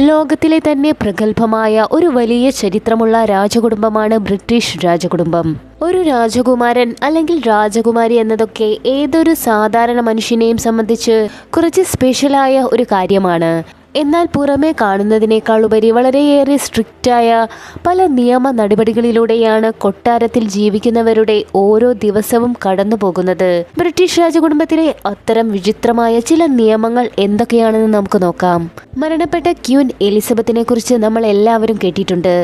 ലോകത്തിലെ തന്നെ പ്രഗത്ഭമായ ഒരു വലിയ ചരിത്രമുള്ള രാജകുടുംബമാണ് ബ്രിട്ടീഷ് രാജകുടുംബം. ഒരു രാജകുമാരൻ അല്ലെങ്കിൽ രാജകുമാരി എന്നതൊക്കെ ഏതൊരു സാധാരണ മനുഷ്യനെയും സംബന്ധിച്ച് കുറച്ച് സ്പെഷ്യലായ ഒരു കാര്യമാണ്. എന്നാൽ പുറമേ കാണുന്നതിനേക്കാൾ ഉപരി വളരെയേറെ സ്ട്രിക്റ്റായ പല നിയമ നടപടികളിലൂടെയാണ് കൊട്ടാരത്തിൽ ജീവിക്കുന്നവരുടെ ഓരോ ദിവസവും കടന്നു പോകുന്നത് ബ്രിട്ടീഷ് രാജകുടുംബത്തിലെ അത്തരം വിചിത്രമായ ചില നിയമങ്ങൾ എന്തൊക്കെയാണെന്ന് നമുക്ക് നോക്കാം. മരണപ്പെട്ട ക്യൂൻ എലിസബത്തിനെ കുറിച്ച് നമ്മൾ എല്ലാവരും കേട്ടിട്ടുണ്ട്.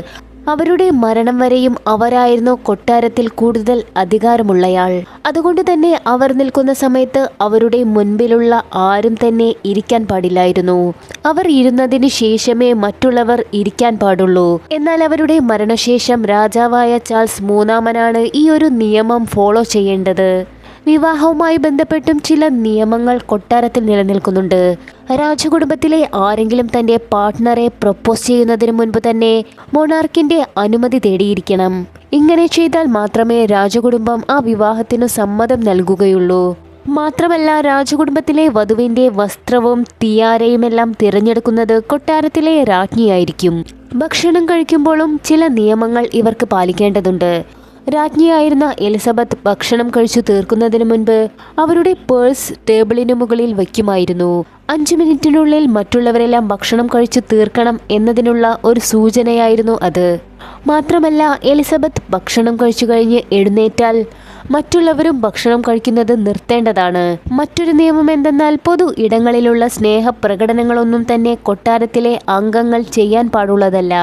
അവരുടെ മരണം വരെയും അവരായിരുന്നു കൊട്ടാരത്തിൽ കൂടുതൽ അധികാരമുള്ളയാൾ. അതുകൊണ്ട് തന്നെ അവർ നിൽക്കുന്ന സമയത്ത് അവരുടെ മുൻപിലുള്ള ആരും തന്നെ ഇരിക്കാൻ പാടില്ലായിരുന്നു. അവർ ഇരുന്നതിന് ശേഷമേ മറ്റുള്ളവർ ഇരിക്കാൻ പാടുള്ളൂ. എന്നാൽ അവരുടെ മരണശേഷം രാജാവായ ചാൾസ് മൂന്നാമനാണ് ഈ ഒരു നിയമം ഫോളോ ചെയ്യേണ്ടത്. വിവാഹവുമായി ബന്ധപ്പെട്ടും ചില നിയമങ്ങൾ കൊട്ടാരത്തിൽ നിലനിൽക്കുന്നുണ്ട്. രാജകുടുംബത്തിലെ ആരെങ്കിലും തന്റെ പാർട്ട്ണറെ പ്രപ്പോസ് ചെയ്യുന്നതിന് മുൻപ് തന്നെ മൊണാർക്കിന്റെ അനുമതി തേടിയിരിക്കണം. ഇങ്ങനെ ചെയ്താൽ മാത്രമേ രാജകുടുംബം ആ വിവാഹത്തിനു സമ്മതം നൽകുകയുള്ളൂ. മാത്രമല്ല രാജകുടുംബത്തിലെ വധുവിന്റെ വസ്ത്രവും തിയാരയുമെല്ലാം തിരഞ്ഞെടുക്കുന്നത് കൊട്ടാരത്തിലെ രാജ്ഞിയായിരിക്കും. ഭക്ഷണം കഴിക്കുമ്പോഴും ചില നിയമങ്ങൾ ഇവർക്ക് പാലിക്കേണ്ടതുണ്ട്. രാജ്ഞിയായിരുന്ന എലിസബത്ത് ഭക്ഷണം കഴിച്ചു തീർക്കുന്നതിന് മുൻപ് അവരുടെ പേഴ്സ് ടേബിളിന് മുകളിൽ വയ്ക്കുമായിരുന്നു. അഞ്ചു മിനിറ്റിനുള്ളിൽ മറ്റുള്ളവരെല്ലാം ഭക്ഷണം കഴിച്ചു തീർക്കണം എന്നതിനുള്ള ഒരു സൂചനയായിരുന്നു അത്. മാത്രമല്ല എലിസബത്ത് ഭക്ഷണം കഴിച്ചു കഴിഞ്ഞ് എഴുന്നേറ്റാൽ മറ്റുള്ളവരും ഭക്ഷണം കഴിക്കുന്നത് നിർത്തേണ്ടതാണ്. മറ്റൊരു നിയമം എന്തെന്നാൽ പൊതു ഇടങ്ങളിലുള്ള സ്നേഹ പ്രകടനങ്ങളൊന്നും തന്നെ കൊട്ടാരത്തിലെ അംഗങ്ങൾ ചെയ്യാൻ പാടുള്ളതല്ല.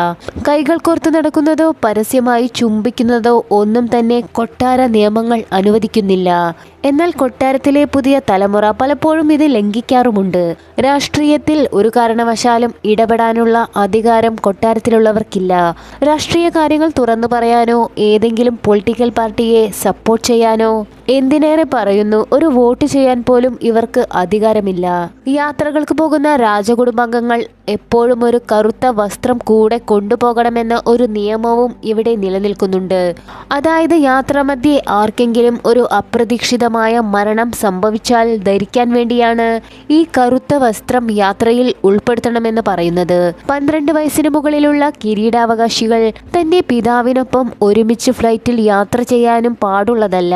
കൈകൾ കോർത്തു നടക്കുന്നതോ പരസ്യമായി ചുംബിക്കുന്നതോ ഒന്നും തന്നെ കൊട്ടാര നിയമങ്ങൾ അനുവദിക്കുന്നില്ല. എന്നാൽ കൊട്ടാരത്തിലെ പുതിയ തലമുറ പലപ്പോഴും ഇത് ലംഘിക്കാറുമുണ്ട്. രാഷ്ട്രീയത്തിൽ ഒരു കാരണവശാലും ഇടപെടാനുള്ള അധികാരം കൊട്ടാരത്തിലുള്ളവർക്കില്ല. രാഷ്ട്രീയ കാര്യങ്ങൾ തുറന്നു പറയാനോ ഏതെങ്കിലും പൊളിറ്റിക്കൽ പാർട്ടിയെ സപ്പോർട്ട് ചെയ്യാനോ എന്തിനേറെ പറയുന്നു ഒരു വോട്ട് ചെയ്യാൻ പോലും ഇവർക്ക് അധികാരമില്ല. യാത്രകൾക്ക് പോകുന്ന രാജകുടുംബാംഗങ്ങൾ എപ്പോഴും ഒരു കറുത്ത വസ്ത്രം കൂടെ കൊണ്ടുപോകണമെന്ന ഒരു നിയമവും ഇവിടെ നിലനിൽക്കുന്നുണ്ട്. അതായത് യാത്രാമധ്യേ ആർക്കെങ്കിലും ഒരു അപ്രതീക്ഷിതമായ മരണം സംഭവിച്ചാൽ ധരിക്കാൻ വേണ്ടിയാണ് ഈ കറുത്ത വസ്ത്രം യാത്രയിൽ ഉൾപ്പെടുത്തണമെന്ന് പറയുന്നത്. പന്ത്രണ്ട് വയസ്സിന് മുകളിലുള്ള കിരീടാവകാശികൾ തന്റെ പിതാവിനൊപ്പം ഒരുമിച്ച് ഫ്ലൈറ്റിൽ യാത്ര ചെയ്യാനും പാടുള്ളതല്ല.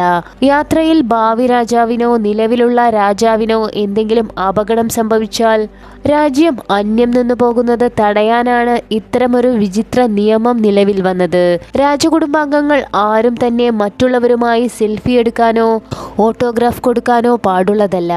യാത്രയിൽ ഭാവി രാജാവിനോ നിലവിലുള്ള രാജാവിനോ എന്തെങ്കിലും അപകടം സംഭവിച്ചാൽ രാജ്യം അന്യം നിന്നു പോകുന്നത് തടയാനാണ് ഇത്തരമൊരു വിചിത്ര നിയമം നിലവിൽ വന്നത്. രാജകുടുംബാംഗങ്ങൾ ആരും തന്നെ മറ്റുള്ളവരുമായി സെൽഫി എടുക്കാനോ ഓട്ടോഗ്രാഫ് കൊടുക്കാനോ പാടുള്ളതല്ല.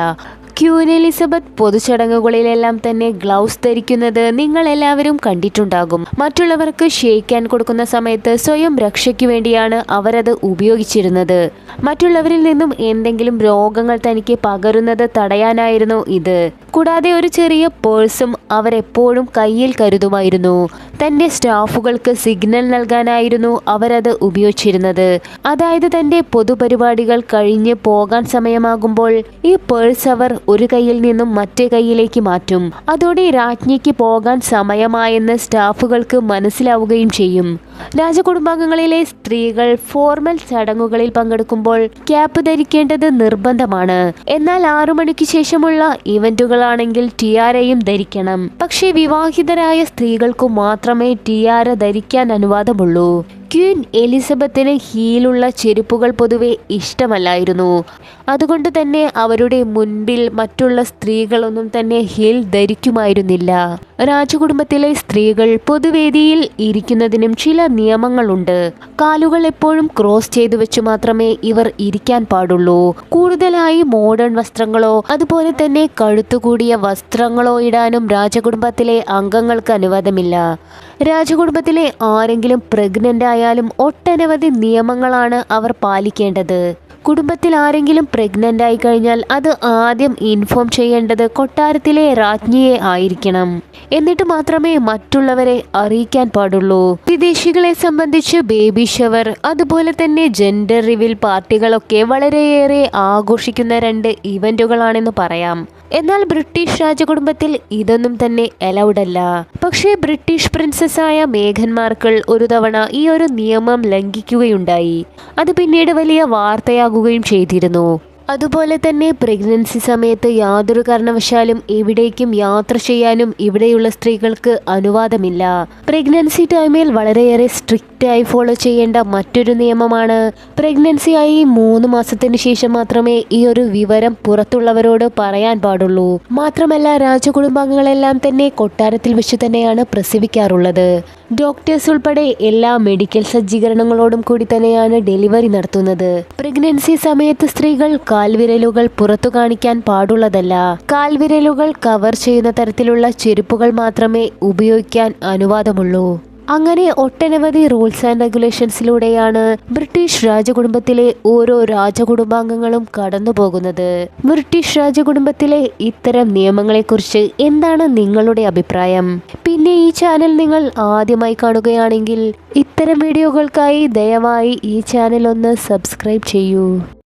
ക്യൂൻ എലിസബത്ത് പൊതുചടങ്ങുകളിലെല്ലാം തന്നെ ഗ്ലൗസ് ധരിക്കുന്നത് നിങ്ങൾ എല്ലാവരും കണ്ടിട്ടുണ്ടാകും. മറ്റുള്ളവർക്ക് ഷേക്കാൻ കൊടുക്കുന്ന സമയത്ത് സ്വയം രക്ഷയ്ക്ക് വേണ്ടിയാണ് അവരത് ഉപയോഗിച്ചിരുന്നത്. മറ്റുള്ളവരിൽ നിന്നും എന്തെങ്കിലും രോഗങ്ങൾ തനിക്ക് പകരുന്നത് തടയാനായിരുന്നു ഇത്. കൂടാതെ ഒരു ചെറിയ പേഴ്സും അവരെപ്പോഴും കയ്യിൽ കരുതുമായിരുന്നു. തന്റെ സ്റ്റാഫുകൾക്ക് സിഗ്നൽ നൽകാനായിരുന്നു അവരത് ഉപയോഗിച്ചിരുന്നത്. അതായത് തന്റെ പൊതുപരിപാടികൾ കഴിഞ്ഞ് പോകാൻ സമയമാകുമ്പോൾ ഈ പേഴ്സ് അവർ ഒരു കൈയിൽ നിന്നും മറ്റേ കൈയിലേക്ക് മാറ്റും. അതോടെ രാജ്ഞിക്ക് പോകാൻ സമയമായെന്ന് സ്റ്റാഫുകൾക്ക് മനസ്സിലാവുകയും ചെയ്യും. രാജകുടുംബാംഗങ്ങളിലെ സ്ത്രീകൾ ഫോർമൽ ചടങ്ങുകളിൽ പങ്കെടുക്കുമ്പോൾ ക്യാപ്പ് ധരിക്കേണ്ടത് നിർബന്ധമാണ്. എന്നാൽ ആറു മണിക്ക് ശേഷമുള്ള ഇവന്റുകളാണെങ്കിൽ ടിയാരയും ധരിക്കണം. പക്ഷേ വിവാഹിതരായ സ്ത്രീകൾക്കു മാത്രമേ ടിയാര ധരിക്കാൻ അനുവാദമുള്ളൂ. ക്യൂൻ എലിസബത്തിന് ഹീലുള്ള ചെരുപ്പുകൾ പൊതുവെ ഇഷ്ടമല്ലായിരുന്നു. അതുകൊണ്ട് തന്നെ അവരുടെ മുൻപിൽ മറ്റുള്ള സ്ത്രീകളൊന്നും തന്നെ ഹീൽ ധരിക്കുമായിരുന്നില്ല. രാജകുടുംബത്തിലെ സ്ത്രീകൾ പൊതുവേദിയിൽ ഇരിക്കുന്നതിനും ചില നിയമങ്ങളുണ്ട്. കാലുകൾ എപ്പോഴും ക്രോസ് ചെയ്തു വെച്ച് മാത്രമേ ഇവർ ഇരിക്കാൻ പാടുള്ളൂ. കൂടുതലായി മോഡേൺ വസ്ത്രങ്ങളോ അതുപോലെ തന്നെ കഴുത്തുകൂടിയ വസ്ത്രങ്ങളോ ഇടാനും രാജകുടുംബത്തിലെ അംഗങ്ങൾക്ക് അനുവാദമില്ല. രാജകുടുംബത്തിലെ ആരെങ്കിലും പ്രഗ്നന്റ് ആയാലും ഒട്ടനവധി നിയമങ്ങളാണ് അവർ പാലിക്കേണ്ടത്. കുടുംബത്തിൽ ആരെങ്കിലും പ്രഗ്നന്റ് ആയി കഴിഞ്ഞാൽ അത് ആദ്യം ഇൻഫോം ചെയ്യേണ്ടത് കൊട്ടാരത്തിലെ രാജ്ഞിയെ ആയിരിക്കണം. എന്നിട്ട് മാത്രമേ മറ്റുള്ളവരെ അറിയിക്കാൻ പാടുള്ളൂ. വിദേശികളെ സംബന്ധിച്ച് ബേബി ഷവർ അതുപോലെ തന്നെ ജെൻഡർ റിവിൽ പാർട്ടികളൊക്കെ വളരെയേറെ ആഘോഷിക്കുന്ന രണ്ട് ഇവന്റുകളാണെന്ന് പറയാം. എന്നാൽ ബ്രിട്ടീഷ് രാജകുടുംബത്തിൽ ഇതൊന്നും തന്നെ അലൗഡ് പക്ഷേ ബ്രിട്ടീഷ് പ്രിൻസസ്സായ മേഘൻ മാർക്കിൾ ഒരു തവണ ഈ ഒരു നിയമം ലംഘിക്കുകയുണ്ടായി. അത് പിന്നീട് വലിയ വാർത്തയാകുകയും ചെയ്തിരുന്നു. അതുപോലെ തന്നെ പ്രഗ്നൻസി സമയത്ത് യാതൊരു കാരണവശാലും എവിടേക്കും യാത്ര ചെയ്യാനും ഇവിടെയുള്ള സ്ത്രീകൾക്ക് അനുവാദമില്ല. പ്രഗ്നൻസി ടൈമിൽ വളരെയേറെ സ്ട്രിക്റ്റ് ആയി ഫോളോ ചെയ്യേണ്ട മറ്റൊരു നിയമമാണ്. പ്രഗ്നൻസി ആയി മൂന്ന് മാസത്തിന് ശേഷം മാത്രമേ ഈ ഒരു വിവരം പുറത്തുള്ളവരോട് പറയാൻ പാടുള്ളൂ. മാത്രമല്ല രാജകുടുംബാംഗങ്ങളെല്ലാം തന്നെ കൊട്ടാരത്തിൽ വെച്ച് തന്നെയാണ് പ്രസവിക്കാറുള്ളത്. ഡോക്ടേഴ്സ് ഉൾപ്പെടെ എല്ലാ മെഡിക്കൽ സജ്ജീകരണങ്ങളോടും കൂടി തന്നെയാണ് ഡെലിവറി നടത്തുന്നത്. പ്രഗ്നൻസി സമയത്ത് സ്ത്രീകൾ കാൽവിരലുകൾ പുറത്തു കാണിക്കാൻ പാടുള്ളതല്ല. കാൽവിരലുകൾ കവർ ചെയ്യുന്ന തരത്തിലുള്ള ചെരുപ്പുകൾ മാത്രമേ ഉപയോഗിക്കാൻ അനുവാദമുള്ളൂ. അങ്ങനെ ഒട്ടനവധി റൂൾസ് ആൻഡ് റെഗുലേഷൻസിലൂടെയാണ് ബ്രിട്ടീഷ് രാജകുടുംബത്തിലെ ഓരോ രാജകുടുംബാംഗങ്ങളും കടന്നു പോകുന്നത്. ബ്രിട്ടീഷ് രാജകുടുംബത്തിലെ ഇത്തരം നിയമങ്ങളെക്കുറിച്ച് എന്താണ് നിങ്ങളുടെ അഭിപ്രായം? പിന്നെ ഈ ചാനൽ നിങ്ങൾ ആദ്യമായി കാണുകയാണെങ്കിൽ ഇത്തരം വീഡിയോകൾക്കായി ദയവായി ഈ ചാനൽ ഒന്ന് സബ്സ്ക്രൈബ് ചെയ്യൂ.